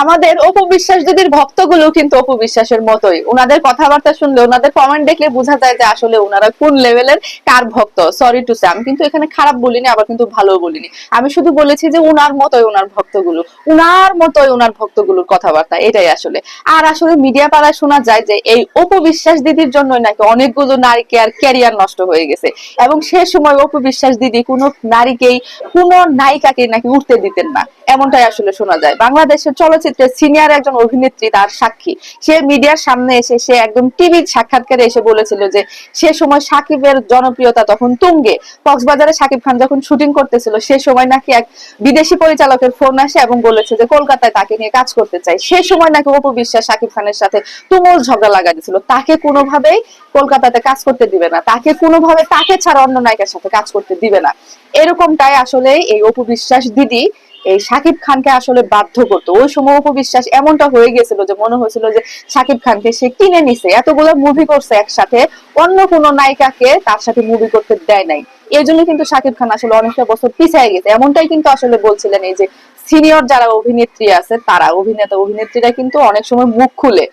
আমাদের অপবিশ্বাস দিদির ভক্তগুলো কিন্তু অপবিশ্বাসের মতোই। ওনাদের কথাবার্তা শুনলে ওনাদের কমেন্ট দেখলে বোঝা যায় যে আসলে ওনারা কোন লেভেলের কার ভক্ত? সরি টু সে আমি কিন্তু এখানে খারাপ বলিনি, আবার কিন্তু ভালো বলিনি। আমি শুধু বলেছি যে উনার মতোই ওনার ভক্তগুলো। উনার মতোই ওনার ভক্তগুলোর কথাবার্তা, এটাই আসলে। আর আসলে মিডিয়া পাড়ায় শোনা যায় যে এই অপবিশ্বাস দিদির জন্য নাকি অনেকগুলো নারীকে আর ক্যারিয়ার নষ্ট হয়ে গেছে। এবং সে সময় অপবিশ্বাস দিদি কোনো নারীকেই, কোনো নায়িকাকে নাকি উঠতে দিতেন না। এমনটাই আসলে শোনা যায়। বাংলাদেশের চলচ্চিত্রের সিনিয়র একজন অভিনেত্রী তার সাক্ষী। সে মিডিয়ার সামনে এসে সে একদম টিভির সাক্ষাৎকারে এসে বলেছিল যে, সে সময় সাকিবের জনপ্রিয়তা তখন তুঙ্গে। কক্সবাজারে সাকিব খান যখন শুটিং করতেছিল, সে সময় নাকি এক বিদেশি পরিচালকের ফোন আসে এবং বলেছে যে, কলকাতায় তাকে নিয়ে কাজ করতে চাই। সে সময় নাকি অপু বিশ্বাস সাকিব খানের সাথে তুমুল ঝগড়া লাগা দিছিল তাকে কোনোভাবেই কলকাতাতে কাজ করতে দিবে না। তাকে কোনোভাবে তাকে ছাড়া অন্য নায়িকার সাথে কাজ করতে দিবে না। এরকমটাই আসলে এই অপু বিশ্বাস দিদি এই সাকিব খানকে আসলে বাধ্য করতো। ওই সময় উপবিশ্বাস এমনটা হয়ে গেছিল যে মনে হয়েছিল যে সাকিব খানকে সে কিনে নিছে। এতগুলো মুভি করছে একসাথে। অন্য কোনো নায়িকাকে তার সাথে মুভি করতে দেয় নাই। এই জন্য কিন্তু সাকিব খান আসলে অনেকটা বছর পিছিয়ে গেছে। এমনটাই কিন্তু আসলে বলছিলেন এই যে সিনিয়র যারা অভিনেত্রী আছে, তারা অভিনেতা, অভিনেত্রীরা কিন্তু অনেক সময় মুখ খুলে।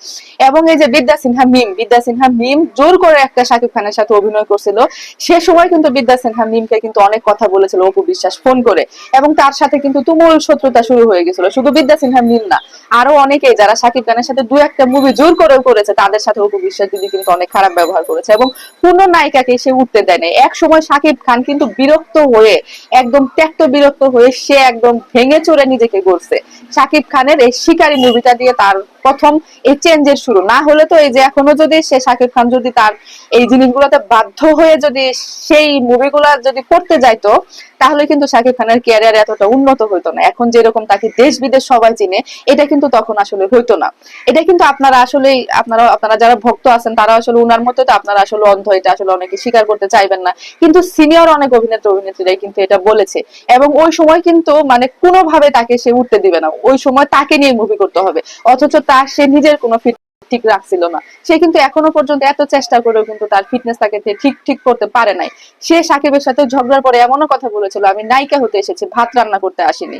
এবং এই যে বিদ্যা সিনহা মিম, বিদ্যা সিনহা মিম জোর করে একটা সাকিব খানের সাথে অভিনয় করছিল। সে সময় কিন্তু বিদ্যা সিনহা মিমকে কিন্তু অনেক কথা বলেছিল অপু বিশ্বাস ফোন করে। এবং তার সাথে কিন্তু তুমুল শত্রুতা শুরু হয়ে গেছিল। শুধু বিদ্যা সিনহা মিম না, আরও অনেকেই যারা শাকিব খানের সাথে দু একটা মুভি জোর করেও করেছে, তাদের সাথে অপু বিশ্বাস দিদি কিন্তু অনেক খারাপ ব্যবহার করেছে। এবং পূর্ণ নায়িকাকে সে উঠতে দেয় এক সময় সাকিব খান কিন্তু বিরক্ত হয়ে একদম ত্যক্ত বিরক্ত হয়ে সে একদম ভেঙে চড়ে নিজেকে করছে সাকিব খানের এই শিকারী মুভিটা দিয়ে তার প্রথম এই চেঞ্জের শুরু। না হলে তো এই যে এখনও যদি সে সাকিব খান যদি তার এই জিনিসগুলোতে বাধ্য হয়ে যদি সেই মুভিগুলা যদি করতে যাইতো, তাহলে কিন্তু সাকিব খানের ক্যারিয়ার এতটা উন্নত হইতো না। এখন যেরকম তাকে দেশ বিদেশ সবাই চিনে, এটা কিন্তু তখন আসলে হইতো না। এটা কিন্তু আপনারা আসলে আপনারা আপনারা যারা ভক্ত আছেন, তারা আসলে উনার মতো তো আপনারা আসলে অন্ধ, এটা আসলে অনেকে স্বীকার করতে চাইবেন না। কিন্তু সিনিয়র অনেক অভিনেতা অভিনেত্রীরাই কিন্তু এটা বলেছে। এবং ওই সময় কিন্তু মানে কোনোভাবে তাকে সে উঠতে দিবে না। ওই সময় তাকে নিয়ে মুভি করতে হবে। অথচ তার সে নিজের কোনো ঠিক রাখছিল না। সে কিন্তু এখনও পর্যন্ত এত চেষ্টা করেও কিন্তু তার ফিটনেস তাকে ঠিক ঠিক করতে পারে নাই। সে সাকিবের সাথে ঝগড়ার পরে এমনও কথা বলেছিল, আমি নায়িকা হতে এসেছি, ভাত রান্না করতে আসিনি।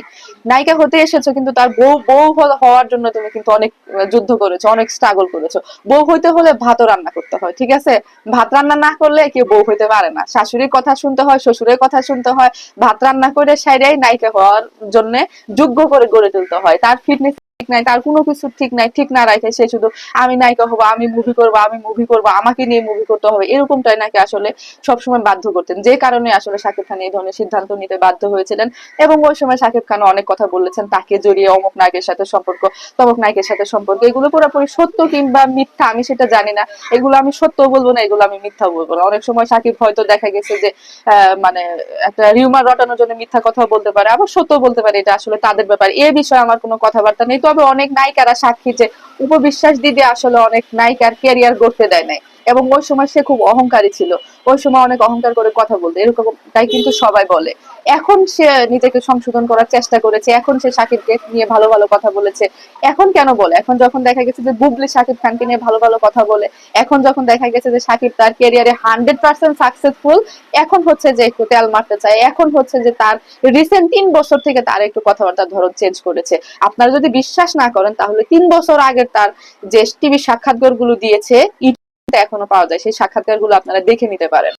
নায়িকা হতে এসেছ কিন্তু তার বউ বউ হওয়ার জন্য তুমি কিন্তু অনেক যুদ্ধ করেছ, অনেক স্ট্রাগল করেছ। বউ হইতে হলে ভাতও রান্না করতে হয়, ঠিক আছে? ভাত রান্না না করলে কেউ বউ হইতে পারে না। শাশুড়ির কথা শুনতে হয়, শ্বশুরের কথা শুনতে হয়। ভাত রান্না করে সাইডাই নায়িকা হওয়ার জন্য যোগ্য করে গড়ে তুলতে হয়। তার ফিটনেস নাই, তার কোনো কিছু ঠিক নাই, ঠিক না রাখে সে শুধু, আমি নায়িকা হব, আমি মুভি করব, আমি মুভি করব, আমাকে নিয়ে মুভি করতে হবে, এরকমটাই নাকি আসলে সবসময় বাধ্য করতেন। যে কারণে আসলে শাকিব খান এই ধরনের সিদ্ধান্ত নিতে বাধ্য হয়েছিলেন এবং ওই সময় শাকিব খান অনেক কথা বলেছেন, তাকে জড়িয়ে অমুক নায়কের সাথে সম্পর্ক, তমুক নায়কের সাথে সম্পর্ক, এগুলো পুরোপুরি সত্য কিংবা মিথ্যা, আমি সেটা জানি না। এগুলো আমি সত্য বলব না, এগুলো আমি মিথ্যা বলব না। অনেক সময় সাকিব হয়তো দেখা গেছে যে মানে একটা রিউমার রটানোর জন্য মিথ্যা কথা বলতে পারে, আবার সত্য বলতে পারে, এটা আসলে তাদের ব্যাপার। এ বিষয়ে আমার কোনো কথাবার্তা নেই। তবে অনেক নায়িকারা সাক্ষী যে উপবিশ্বাস দিদি আসলে অনেক নায়িকার ক্যারিয়ার গড়তে দেয় নাই। এবং ওই সময় সে খুব অহংকারী ছিল। ওই সময় অনেক অহংকার করে কথা বলতো। এরকম তাই কিন্তু সবাই বলে। এখন সে নিজেকে সংশোধন করার চেষ্টা করেছে, এখন সে সাকিবকে নিয়ে ভালো ভালো কথা বলেছে। এখন কেন বলে? এখন যখন দেখা গেছে যে বুবলি সাকিব খানকে নিয়ে ভালো ভালো কথা বলে, এখন যখন দেখা গেছে যে সাকিব তার ক্যারিয়ারে হান্ড্রেড পার্সেন্ট সাকসেসফুল এখন হচ্ছে যে একটু তেল মারতে চায়, এখন হচ্ছে যে তার রিসেন্ট তিন বছর থেকে তার একটু কথাবার্তার ধরন চেঞ্জ করেছে। আপনারা যদি বিশ্বাস না করেন, তাহলে তিন বছর আগের তার যে টিভি সাক্ষাৎকারগুলো দিয়েছে এখনও পাওয়া যায়। সেই সাক্ষাৎকারগুলো আপনারা দেখে নিতে পারেন।